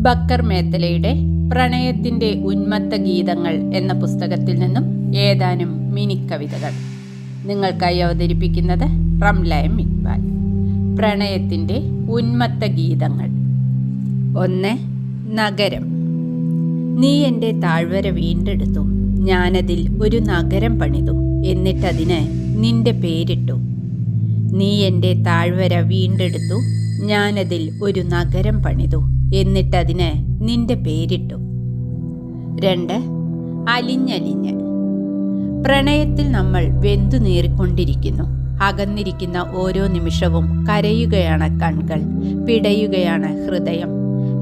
ബക്കർ മേത്തലയുടെ പ്രണയത്തിന്റെ ഉന്മത്ത ഗീതങ്ങൾ എന്ന പുസ്തകത്തിൽ നിന്നും ഏതാനും മിനി കവിതകൾ നിങ്ങൾക്കായി അവതരിപ്പിക്കുന്നത് റംലയം ഇക്ബാൽ. പ്രണയത്തിന്റെ ഉന്മത്ത ഗീതങ്ങൾ. ഒന്ന് നഗരം. നീ എന്റെ താഴ്വര വീണ്ടെടുത്തു. ഞാനതിൽ ഒരു നഗരം പണിതു. എന്നിട്ടതിന് നിന്റെ പേരിട്ടു. നീ എന്റെ താഴ്വര വീണ്ടെടുത്തു. ഞാനതിൽ ഒരു നഗരം പണിതു. എന്നിട്ടതിന് നിന്റെ പേരിട്ടു. രണ്ട് അലിഞ്ഞലിഞ്ഞ്. പ്രണയത്തിൽ നമ്മൾ വെന്തു നേറിക്കൊണ്ടിരിക്കുന്നു. അകന്നിരിക്കുന്ന ഓരോ നിമിഷവും കരയുകയാണ് കൺകൾ പിടയുകയാണ് ഹൃദയം.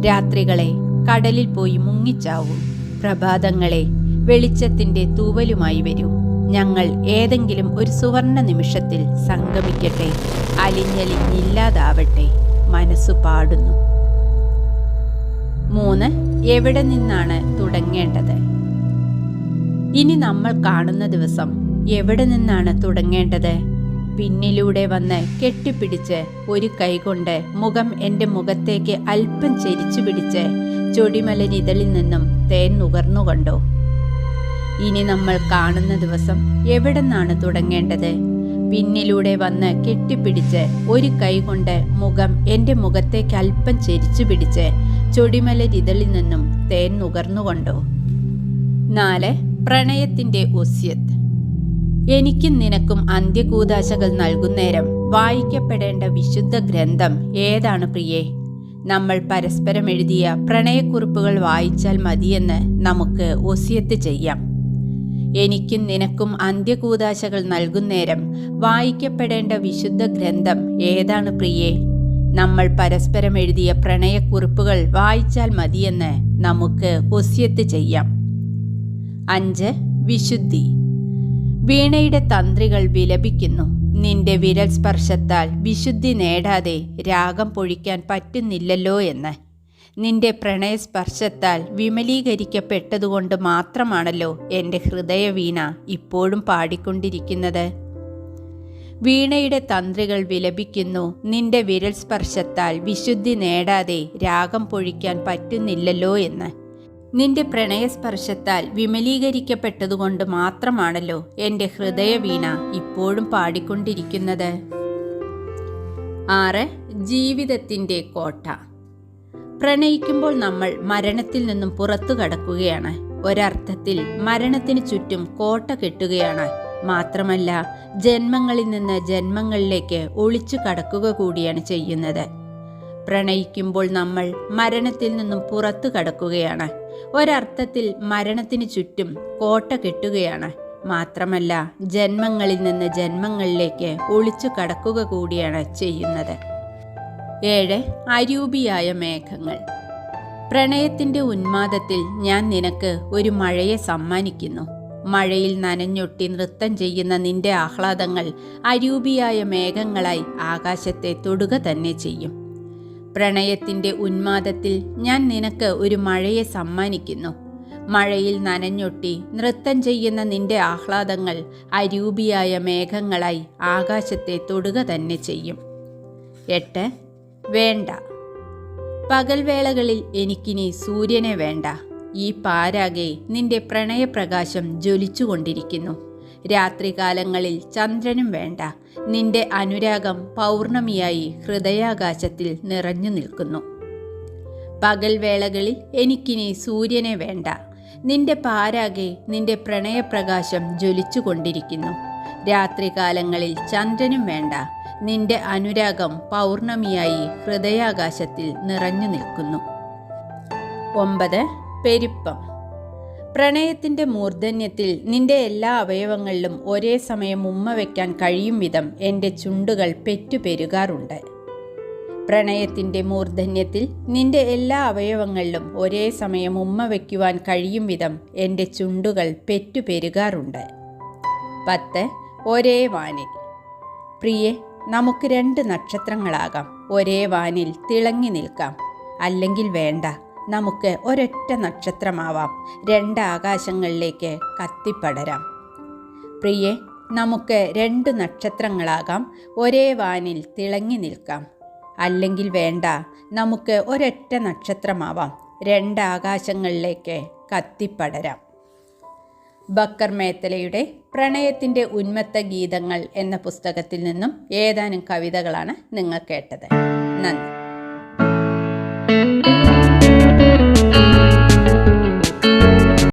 രാത്രികളെ കടലിൽ പോയി മുങ്ങിച്ചാവും. പ്രഭാതങ്ങളെ വെളിച്ചത്തിന്റെ തൂവലുമായി വരൂ. ഞങ്ങൾ ഏതെങ്കിലും ഒരു സുവർണ നിമിഷത്തിൽ സംഗമിക്കട്ടെ. അലിഞ്ഞലിഞ്ഞില്ലാതാവട്ടെ. മനസ്സു പാടുന്നു. മൂന്ന് എവിടെ നിന്നാണ് തുടങ്ങേണ്ടത്? ഇനി നമ്മൾ കാണുന്ന ദിവസം എവിടെ നിന്നാണ് തുടങ്ങേണ്ടത്? പിന്നിലൂടെ വന്ന് കെട്ടിപ്പിടിച്ച് ഒരു കൈകൊണ്ട് മുഖം എന്റെ മുഖത്തേക്ക് അല്പം ചെരിച്ചു പിടിച്ച് ചൊടിമലരിതളിൽ നിന്നും തേൻ നുകർന്നുകൊണ്ടോ ഇനി നമ്മൾ കാണുന്ന ദിവസം എവിടെ നിന്നാണ് തുടങ്ങേണ്ടത്? പിന്നിലൂടെ വന്ന് കെട്ടിപ്പിടിച്ച് ഒരു കൈകൊണ്ട് മുഖം എന്റെ മുഖത്തേക്ക് അല്പം ചെരിച്ചു പിടിച്ച് ചൊടിമലരിതളിൽ നിന്നും തേൻ നുകർന്നുകൊണ്ടു നാല് പ്രണയത്തിന്റെ ഒസ്യത്ത്. എനിക്കും നിനക്കും അന്ത്യകൂതാശകൾ നൽകുന്നേരം വായിക്കപ്പെടേണ്ട വിശുദ്ധ ഗ്രന്ഥം ഏതാണ് പ്രിയേ? നമ്മൾ പരസ്പരം എഴുതിയ പ്രണയക്കുറിപ്പുകൾ വായിച്ചാൽ മതിയെന്ന് നമുക്ക് ഒസിയത്ത് ചെയ്യാം. എനിക്കും നിനക്കും അന്ത്യകൂതാശകൾ നൽകുന്നേരം വായിക്കപ്പെടേണ്ട വിശുദ്ധ ഗ്രന്ഥം ഏതാണ് പ്രിയേ? നമ്മൾ പരസ്പരം എഴുതിയ പ്രണയക്കുറിപ്പുകൾ വായിച്ചാൽ മതിയെന്ന് നമുക്ക് ഒസ്യത്ത് ചെയ്യാം. അഞ്ച് വിശുദ്ധി. വീണയുടെ തന്ത്രികൾ വിലപിക്കുന്നു. നിന്റെ വിരൽ സ്പർശത്താൽ വിശുദ്ധി നേടാതെ രാഗം പൊഴിക്കാൻ പറ്റുന്നില്ലല്ലോ എന്ന്. നിന്റെ പ്രണയസ്പർശത്താൽ വിമലീകരിക്കപ്പെട്ടതുകൊണ്ട് മാത്രമാണല്ലോ എന്റെ ഹൃദയവീണ ഇപ്പോഴും പാടിക്കൊണ്ടിരിക്കുന്നത്. വീണയുടെ തന്ത്രികൾ വിലപിക്കുന്നു നിന്റെ വിരൽ സ്പർശത്താൽ വിശുദ്ധി നേടാതെ രാഗം പൊഴിക്കാൻ പറ്റുന്നില്ലല്ലോ എന്ന്. നിന്റെ പ്രണയസ്പർശത്താൽ വിമലീകരിക്കപ്പെട്ടതുകൊണ്ട് മാത്രമാണല്ലോ എന്റെ ഹൃദയവീണ ഇപ്പോഴും പാടിക്കൊണ്ടിരിക്കുന്നത്. ആറ് ജീവിതത്തിന്റെ കോട്ട. പ്രണയിക്കുമ്പോൾ നമ്മൾ മരണത്തിൽ നിന്നും പുറത്തു കടക്കുകയാണ്. ഒരർത്ഥത്തിൽ മരണത്തിന് ചുറ്റും കോട്ട കെട്ടുകയാണ്. മാത്രമല്ല ജന്മങ്ങളിൽ നിന്ന് ജന്മങ്ങളിലേക്ക് ഒളിച്ചു കടക്കുക കൂടിയാണ് ചെയ്യുന്നത്. പ്രണയിക്കുമ്പോൾ നമ്മൾ മരണത്തിൽ നിന്നും പുറത്തു കടക്കുകയാണ്. ഒരർത്ഥത്തിൽ മരണത്തിന് ചുറ്റും കോട്ട കെട്ടുകയാണ്. മാത്രമല്ല ജന്മങ്ങളിൽ നിന്ന് ജന്മങ്ങളിലേക്ക് ഒളിച്ചു കടക്കുക കൂടിയാണ് ചെയ്യുന്നത്. ഏഴ് അരൂപിയായ മേഘങ്ങൾ. പ്രണയത്തിന്റെ ഉന്മാദത്തിൽ ഞാൻ നിനക്ക് ഒരു മഴയെ സമ്മാനിക്കുന്നു. മഴയിൽ നനഞ്ഞൊട്ടി നൃത്തം ചെയ്യുന്ന നിന്റെ ആഹ്ലാദങ്ങൾ അരൂപിയായ മേഘങ്ങളായി ആകാശത്തെ തൊടുക തന്നെ ചെയ്യും. പ്രണയത്തിന്റെ ഉന്മാദത്തിൽ ഞാൻ നിനക്ക് ഒരു മഴയെ സമ്മാനിക്കുന്നു. മഴയിൽ നനഞ്ഞൊട്ടി നൃത്തം ചെയ്യുന്ന നിന്റെ ആഹ്ലാദങ്ങൾ അരൂപിയായ മേഘങ്ങളായി ആകാശത്തെ തൊടുക തന്നെ ചെയ്യും. എട്ട് വേണ്ട. പകൽവേളകളിൽ എനിക്കിനി സൂര്യനെ വേണ്ട. ഈ പാരാകെ നിന്റെ പ്രണയപ്രകാശം ജ്വലിച്ചുകൊണ്ടിരിക്കുന്നു. രാത്രികാലങ്ങളിൽ ചന്ദ്രനും വേണ്ട. നിന്റെ അനുരാഗം പൗർണമിയായി ഹൃദയാകാശത്തിൽ നിറഞ്ഞു നിൽക്കുന്നു. പകൽവേളകളിൽ എനിക്കിനി സൂര്യനെ വേണ്ട. നിന്റെ പാരാകെ നിന്റെ പ്രണയപ്രകാശം ജ്വലിച്ചുകൊണ്ടിരിക്കുന്നു. രാത്രികാലങ്ങളിൽ ചന്ദ്രനും വേണ്ട. നിന്റെ അനുരാഗം പൗർണമിയായി ഹൃദയാകാശത്തിൽ നിറഞ്ഞു നിൽക്കുന്നു. ഒമ്പത് പെരുപ്പം. പ്രണയത്തിന്റെ മൂർധന്യത്തിൽ നിന്റെ എല്ലാ അവയവങ്ങളിലും ഒരേ സമയം ഉമ്മ വയ്ക്കാൻ കഴിയും വിധം എന്റെ ചുണ്ടുകൾ പെറ്റുപെരുകാറുണ്ട്. പ്രണയത്തിന്റെ മൂർധന്യത്തിൽ നിന്റെ എല്ലാ അവയവങ്ങളിലും ഒരേ സമയം ഉമ്മ വയ്ക്കുവാൻ കഴിയും വിധം എന്റെ ചുണ്ടുകൾ പെറ്റുപെരുകാറുണ്ട്. പത്ത് ഒരേ വാനിൽ. പ്രിയെ നമുക്ക് രണ്ട് നക്ഷത്രങ്ങളാകാം. ഒരേ വാനിൽ തിളങ്ങി നിൽക്കാം. അല്ലെങ്കിൽ വേണ്ട നമുക്ക് ഒരൊറ്റ നക്ഷത്രമാവാം. രണ്ട് ആകാശങ്ങളിലേക്ക് കത്തിപ്പടരാം. പ്രിയെ നമുക്ക് രണ്ട് നക്ഷത്രങ്ങളാകാം. ഒരേ വാനിൽ തിളങ്ങി നിൽക്കാം. അല്ലെങ്കിൽ വേണ്ട നമുക്ക് ഒരൊറ്റ നക്ഷത്രമാവാം. രണ്ട് ആകാശങ്ങളിലേക്ക് കത്തിപ്പടരാം. ബക്കർ മേത്തലയുടെ പ്രണയത്തിന്റെ ഉന്മത്ത ഗീതങ്ങൾ എന്ന പുസ്തകത്തിൽ നിന്നും ഏതാനും കവിതകളാണ് നിങ്ങൾ കേട്ടത്. നന്ദി.